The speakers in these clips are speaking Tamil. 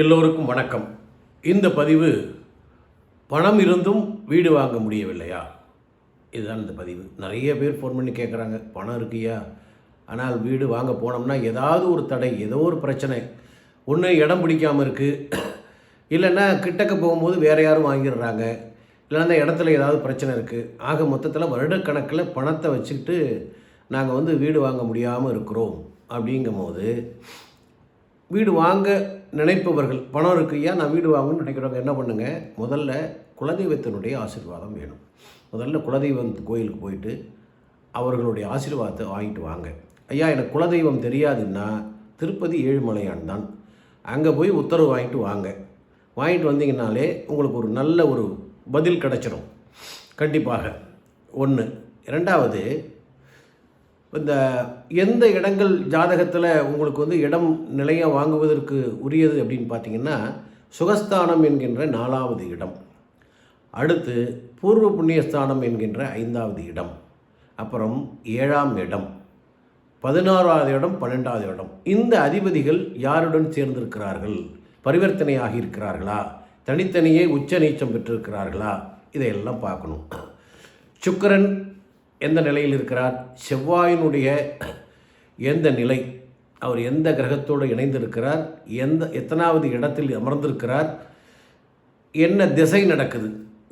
எல்லோருக்கும் வணக்கம். இந்த பதிவு பணம் இருந்தும் வீடு வாங்க முடியவில்லையா? இதுதான் இந்த பதிவு. நிறைய பேர் ஃபோன் பண்ணி கேட்குறாங்க பணம் இருக்கியா? ஆனால் வீடு வாங்க போனோம்னா ஏதாவது ஒரு தடை ஏதோ ஒரு பிரச்சனை. ஒன்று இடம் பிடிக்காமல் இருக்குது இல்லைன்னா கிட்டக்க போகும்போது வேறு யாரும் வாங்கிடுறாங்க. இல்லைன்னா அந்த இடத்துல ஏதாவது பிரச்சனை இருக்குது ஆக மொத்தத்தில் வருடக்கணக்கில் பணத்தை வச்சுக்கிட்டு நாங்கள் வந்து வீடு வாங்க முடியாமல் இருக்கிறோம். அப்படிங்கும்போது வீடு வாங்க நினைப்பவர்கள் பணம் இருக்குய்யா நான் வீடு வாங்கணும்னு நினைக்கிறவங்க என்ன பண்ணுங்க? முதல்ல குலதெய்வத்தினுடைய ஆசீர்வாதம் வேணும். முதல்ல குலதெய்வம் கோயிலுக்கு போயிட்டு அவர்களுடைய ஆசீர்வாதத்தை வாங்கிட்டு வாங்க. ஐயா எனக்கு குலதெய்வம் தெரியாதுன்னா திருப்பதி ஏழுமலையான் தான். அங்கே போய் உத்தரவு வாங்கிட்டு வாங்க. வாங்கிட்டு வந்தீங்கனாலே உங்களுக்கு ஒரு நல்ல ஒரு பதில் கிடச்சிடும் கண்டிப்பாக. ஒன்று ரெண்டாவது இந்த எந்த இடங்கள் ஜாதகத்தில் உங்களுக்கு வந்து இடம் நிலையம் வாங்குவதற்கு உரியது அப்படின்னு பார்த்தீங்கன்னா சுகஸ்தானம் என்கின்ற நாலாவது இடம். அடுத்து பூர்வ புண்ணியஸ்தானம் என்கின்ற ஐந்தாவது இடம். அப்புறம் ஏழாம் இடம் பதினாறாவது இடம் பன்னெண்டாவது இடம். இந்த அதிபதிகள் யாருடன் சேர்ந்திருக்கிறார்கள்? பரிவர்த்தனையாகி இருக்கிறார்களா? தனித்தனியே உச்ச நீச்சம் பெற்றிருக்கிறார்களா? இதையெல்லாம் பார்க்கணும். சுக்கரன் எந்த நிலையில் இருக்கிறார்? செவ்வாயினுடைய எந்த நிலை? அவர் எந்த கிரகத்தோடு இணைந்திருக்கிறார்? எந்த எத்தனாவது இடத்தில் அமர்ந்திருக்கிறார்? என்ன திசை நடக்குது?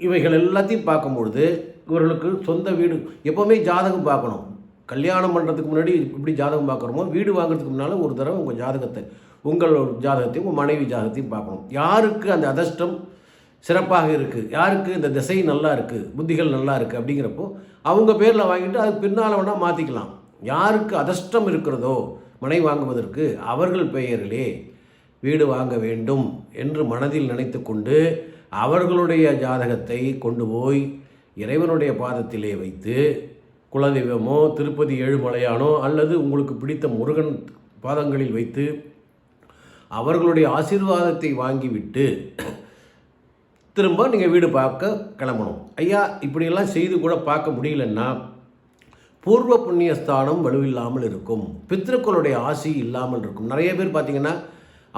இவைகள் எல்லாத்தையும் பார்க்கும்பொழுது இவர்களுக்கு சொந்த வீடு எப்போவுமே ஜாதகம் பார்க்கணும். கல்யாணம் பண்ணுறதுக்கு முன்னாடி இப்படி ஜாதகம் பார்க்குறோமோ வீடு வாங்குறதுக்கு முன்னால் ஒரு தடவை உங்கள் ஜாதகத்தை உங்கள் ஜாதகத்தையும் உங்கள் மனைவி ஜாதகத்தையும் பார்க்கணும். யாருக்கு அந்த அதிர்ஷ்டம்? சிறப்பாக இருக்குது யாருக்கு? இந்த திசை நல்லா இருக்குது புத்திகள் நல்லா இருக்குது அப்படிங்கிறப்போ அவங்க பேரில் வாங்கிட்டு அது பின்னால் வேணால் மாற்றிக்கலாம் யாருக்கு அதிர்ஷ்டம் இருக்கிறதோ மனை வாங்குவதற்கு அவர்கள் பெயரிலே வீடு வாங்க வேண்டும் என்று மனதில் நினைத்து கொண்டு அவர்களுடைய ஜாதகத்தை கொண்டு போய் இறைவனுடைய பாதத்திலே வைத்து குலதெய்வமோ திருப்பதி ஏழுமலையானோ அல்லது உங்களுக்கு பிடித்த முருகன் பாதங்களில் வைத்து அவர்களுடைய ஆசீர்வாதத்தை வாங்கிவிட்டு திரும்ப நீங்கள் வீடு பார்க்க கிளம்பணும். ஐயா இப்படியெல்லாம் செய்து கூட பார்க்க முடியலன்னா பூர்வ புண்ணியஸ்தானம் வலுவில்லாமல் இருக்கும். பித்திருக்களுடைய ஆசி இல்லாமல் இருக்கும். நிறைய பேர் பார்த்தீங்கன்னா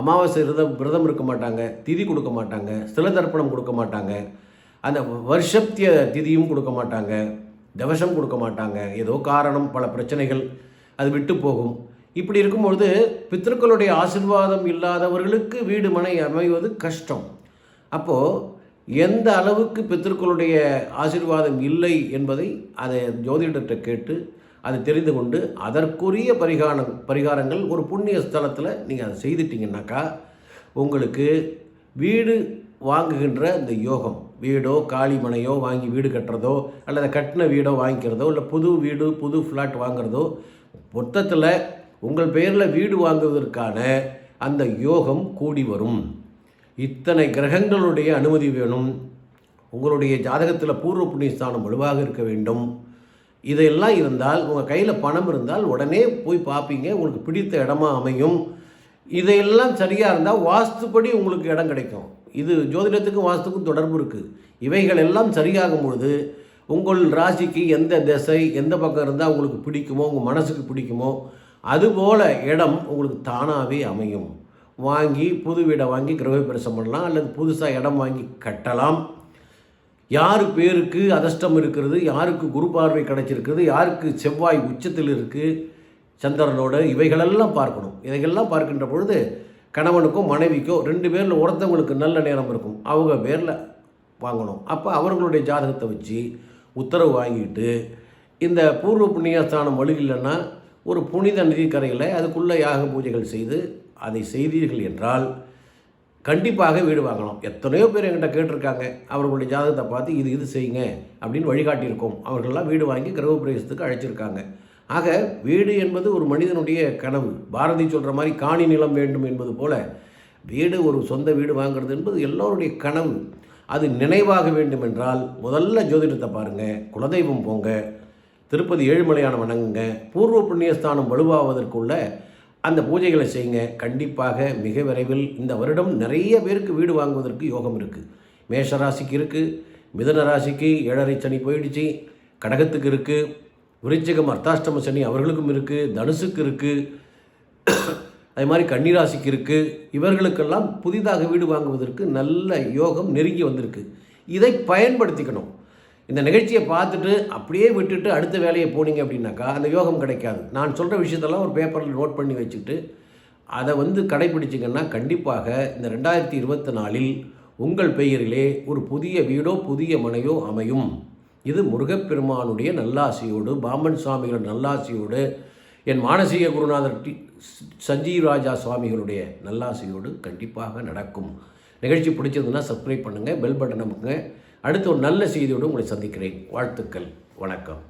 அமாவாசை விரதம் விரதம் இருக்க மாட்டாங்க திதி கொடுக்க மாட்டாங்க சில தர்ப்பணம் கொடுக்க மாட்டாங்க அந்த வருஷத்திய திதியும் கொடுக்க மாட்டாங்க தவசம் கொடுக்க மாட்டாங்க ஏதோ காரணம் பல பிரச்சனைகள் அது விட்டு போகும். இப்படி இருக்கும்பொழுது பித்திருக்களுடைய ஆசிர்வாதம் இல்லாதவர்களுக்கு வீடு மனை அமைவது கஷ்டம். அப்போது எந்த அளவுக்கு பித்திருக்களுடைய ஆசீர்வாதம் இல்லை என்பதை அதை ஜோதிடத்தை கேட்டு அதை தெரிந்து கொண்டு அதற்குரிய பரிகாரம் பரிகாரங்கள் ஒரு புண்ணிய ஸ்தலத்தில் நீங்கள் அதை செய்துட்டீங்கன்னாக்கா உங்களுக்கு வீடு வாங்குகின்ற இந்த யோகம் வீடோ காளிமனையோ வாங்கி வீடு கட்டுறதோ அல்லது கட்டின வீடோ வாங்கிக்கிறதோ இல்லை புது வீடு புது ஃப்ளாட் வாங்குறதோ மொத்தத்தில் உங்கள் பெயரில் வீடு வாங்குவதற்கான அந்த யோகம் கூடி வரும். இத்தனை கிரகங்களுடைய அனுமதி வேணும். உங்களுடைய ஜாதகத்தில் பூர்வ புண்ணியஸ்தானம் வலுவாக இருக்க வேண்டும். இதையெல்லாம் இருந்தால் உங்கள் கையில் பணம் இருந்தால் உடனே போய் பார்ப்பீங்க உங்களுக்கு பிடித்த இடமா அமையும். இதையெல்லாம் சரியாக இருந்தால் வாஸ்துப்படி உங்களுக்கு இடம் கிடைக்கும். இது ஜோதிடத்துக்கும் வாஸ்துக்கும் தொடர்பு இருக்குது இவைகள் எல்லாம் சரியாகும் பொழுது உங்கள் ராசிக்கு எந்த திசை எந்த பக்கம் இருந்தால் உங்களுக்கு பிடிக்குமோ உங்கள் மனசுக்கு பிடிக்குமோ அதுபோல் இடம் உங்களுக்கு தானாகவே அமையும். வாங்கி புது வீடை வாங்கி கிரகப்பிரசம் பண்ணலாம் அல்லது புதுசாக இடம் வாங்கி கட்டலாம். யார் பேருக்கு அதிர்ஷ்டம் இருக்கிறது யாருக்கு குரு பார்வை கிடைச்சிருக்கிறது யாருக்கு செவ்வாய் உச்சத்தில் இருக்குது சந்திரனோட இவைகளெல்லாம் பார்க்கணும். இதைகள்லாம் பார்க்கின்ற பொழுது கணவனுக்கோ மனைவிக்கோ ரெண்டு பேரில் ஒருத்தவங்களுக்கு நல்ல நேரம் இருக்கும். அவங்க பேரில் வாங்கணும். அப்போ அவர்களுடைய ஜாதகத்தை வச்சு உத்தரவு வாங்கிட்டு இந்த பூர்வ புண்ணியஸ்தானம் வழி இல்லைன்னா ஒரு புனித நதிக்கரையில் அதுக்குள்ளே யாக பூஜைகள் செய்து அதை செய்தீர்கள் என்றால் கண்டிப்பாக வீடு வாங்கலாம் எத்தனையோ பேர் என்கிட்ட கேட்டிருக்காங்க. அவர்களுடைய ஜாதகத்தை பார்த்து இது இது செய்யுங்க அப்படின்னு வழிகாட்டியிருக்கோம். அவர்களெல்லாம் வீடு வாங்கி கிரகப்பிரவேசத்துக்கு அழைச்சிருக்காங்க. ஆக வீடு என்பது ஒரு மனிதனுடைய கனவு. பாரதி சொல்கிற மாதிரி காணி நிலம் வேண்டும் என்பது போல வீடு ஒரு சொந்த வீடு வாங்குறது என்பது எல்லோருடைய கனவு. அது நினைவாக வேண்டும் என்றால் முதல்ல ஜோதிடத்தை பாருங்கள் குலதெய்வம் போங்க. திருப்பதி ஏழுமலையான வணங்குங்க. பூர்வ புண்ணியஸ்தானம் வலுவாவதற்குள்ள அந்த பூஜைகளை செய்யுங்க. கண்டிப்பாக மிக விரைவில் இந்த வருடம் நிறைய பேருக்கு வீடு வாங்குவதற்கு யோகம் இருக்குது மேஷ ராசிக்கு இருக்குது மிதன ராசிக்கு ஏழரை சனி போயிடுச்சு கடகத்துக்கு இருக்குது விருச்சிகம் அர்த்தாஷ்டம சனி அவர்களுக்கும் இருக்குது தனுசுக்கு இருக்குது அதே மாதிரி கன்னிராசிக்கு இருக்குது இவர்களுக்கெல்லாம் புதிதாக வீடு வாங்குவதற்கு நல்ல யோகம் நெருங்கி வந்திருக்கு. இதை பயன்படுத்திக்கணும். இந்த நிகழ்ச்சியை பார்த்துட்டு அப்படியே விட்டுட்டு அடுத்த வேலையை போனீங்க அப்படின்னாக்கா அந்த யோகம் கிடைக்காது. நான் சொல்கிற விஷயத்தெல்லாம் ஒரு பேப்பரில் நோட் பண்ணி வச்சுக்கிட்டு அதை வந்து கடைபிடிச்சிங்கன்னா கண்டிப்பாக இந்த ரெண்டாயிரத்தி இருபத்தி நாலில் உங்கள் பெயரிலே ஒரு புதிய வீடோ புதிய மனையோ அமையும். இது முருகப்பெருமானுடைய நல்லாசியோடு பாமன் சுவாமிகள் நல்லாசியோடு என் மானசீக குருநாதர் டி சஞ்சீவ் ராஜா சுவாமிகளுடைய நல்லாசியோடு கண்டிப்பாக நடக்கும். நிகழ்ச்சி பிடிச்சிருந்ததுன்னா சப்ஸ்கிரைப் பண்ணுங்கள் பெல் பட்டன் அமுக்குங்க. அடுத்த ஒரு நல்ல செய்தியோடு உங்களை சந்திக்கிறேன். வாழ்த்துக்கள். வணக்கம்.